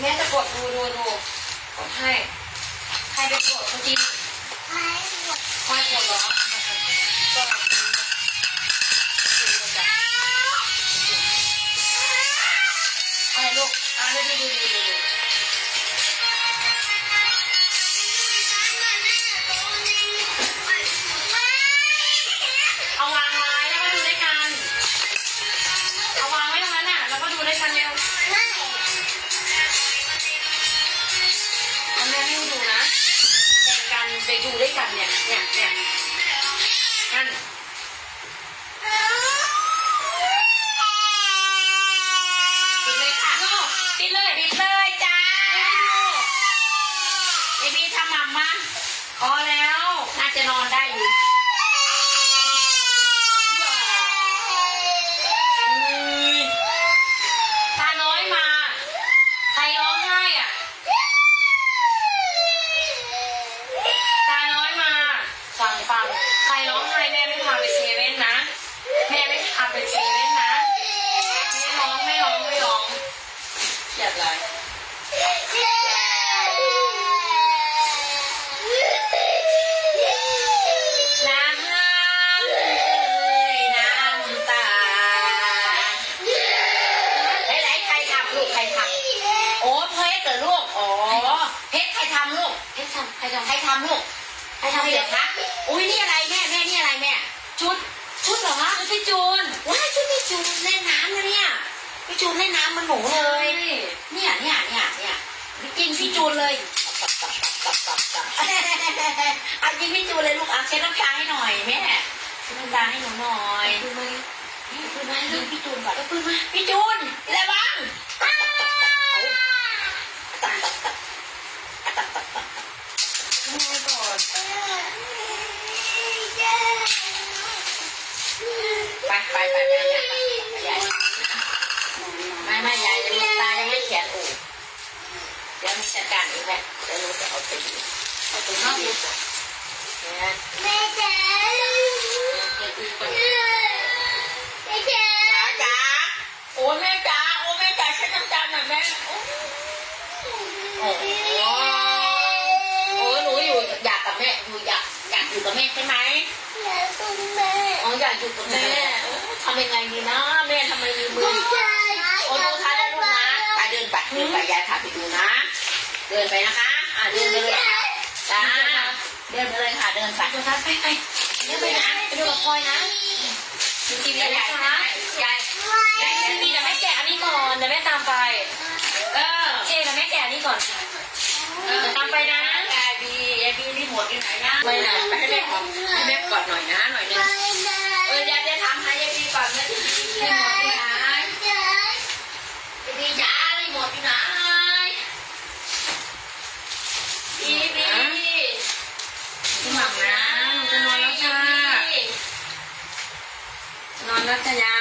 แม่จะกดดูดูดูกดให้ ใครไปกดเมื่อกี้ควายกดเหรอ เนี่ยเนี่ยนั่นปิดเลยค่ะโน่ปิดเลยปิดเลยจ้าเอบีทำหม่ำมาพอแล้ว น่าจะนอนได้อยู่ ตาน้อยมา ใครร้องไห้อะ ตาน้อยมา ฟังฟังใครร้องไห้แม่ไม่พาไปเซเว่นนะ แม่ไม่พาไปเซเว่นนะ ไม่ร้องไม่ร้องไม่ร้องเกลียดอะไร น้ำเอ้ยน้ำตาไหนๆใครทำลูกใครทำโอ้เพชรเหรอลูกอ๋อ เพชรใครทำลูกเอ๊ะทำใครทำใครทำลูกใครทำเหรอคะอุ้ยนี่อะไรแม่แม่นี่อะไรแม่ ชุด ชุดเหรอคะชุดพี่จูนว้ายชุดพี่จูนเล่นน้ำนะเนี่ยพี่จูนเล่นน้ำมันหนูเลย เนี่ยเนี่ยเนี่ยเนี่ยกินพี่จูนเลยเอากินพี่จูนเลยลูกเอาเช็ดน้ำตาให้หน่อยแม่เช็ดน้ำตาให้หนูหน่อยดูไหมปืนมายิงพี่จูนก่อนปืนมาพี่จูนระวังไม่ก่อน ไปไปไปไปไม่ไม่ยายยังไม่ตายังไม่เขียนอู่ยวหนูจัดการเองแม่เดี๋ยวหนูจะเอาไปดูเอาไปดูดีกว่าเนี่จ๋าจ๋าโอ้แม่จ๋าโอ้แม่จ๋าเช็ดน้ำตาหน่อยแม่โอ้ อยู่อยากอยากอยู่กับแม่ใช่ไหมอ๋ออยากอยู่กับแม่เออทำยังไงดีนะแม่ทำไมมีมือโอ้ดูท่าได้ลูกนะไปเดินไปเดินไปยายพาไปดูนะ เดินไปนะคะ อ่าเดินไปเลยค่ะจ้าเดินไปเลยค่ะเดินไปดูทัศไปไปเดี๋ยวไปนะไปดูกับพลอยนะดูทีวียายนะยายคะยายยายทีวีเดี๋ยวแม่แกะอันนี้ก่อนเดี๋ยวแม่ตามไป ไหนนะไม่นะไปให้แม่ก่อนให้แม่กอดหน่อยนะหน่อยนึงเออยายจะทำให้ยายบีก่อนนะที่รีโมทอยู่ไหนยายบีจ้ารีโมทอยู่ไหนทีวีหมักนะหนูจะนอนแล้วจ้านอนแล้วจ้ะยา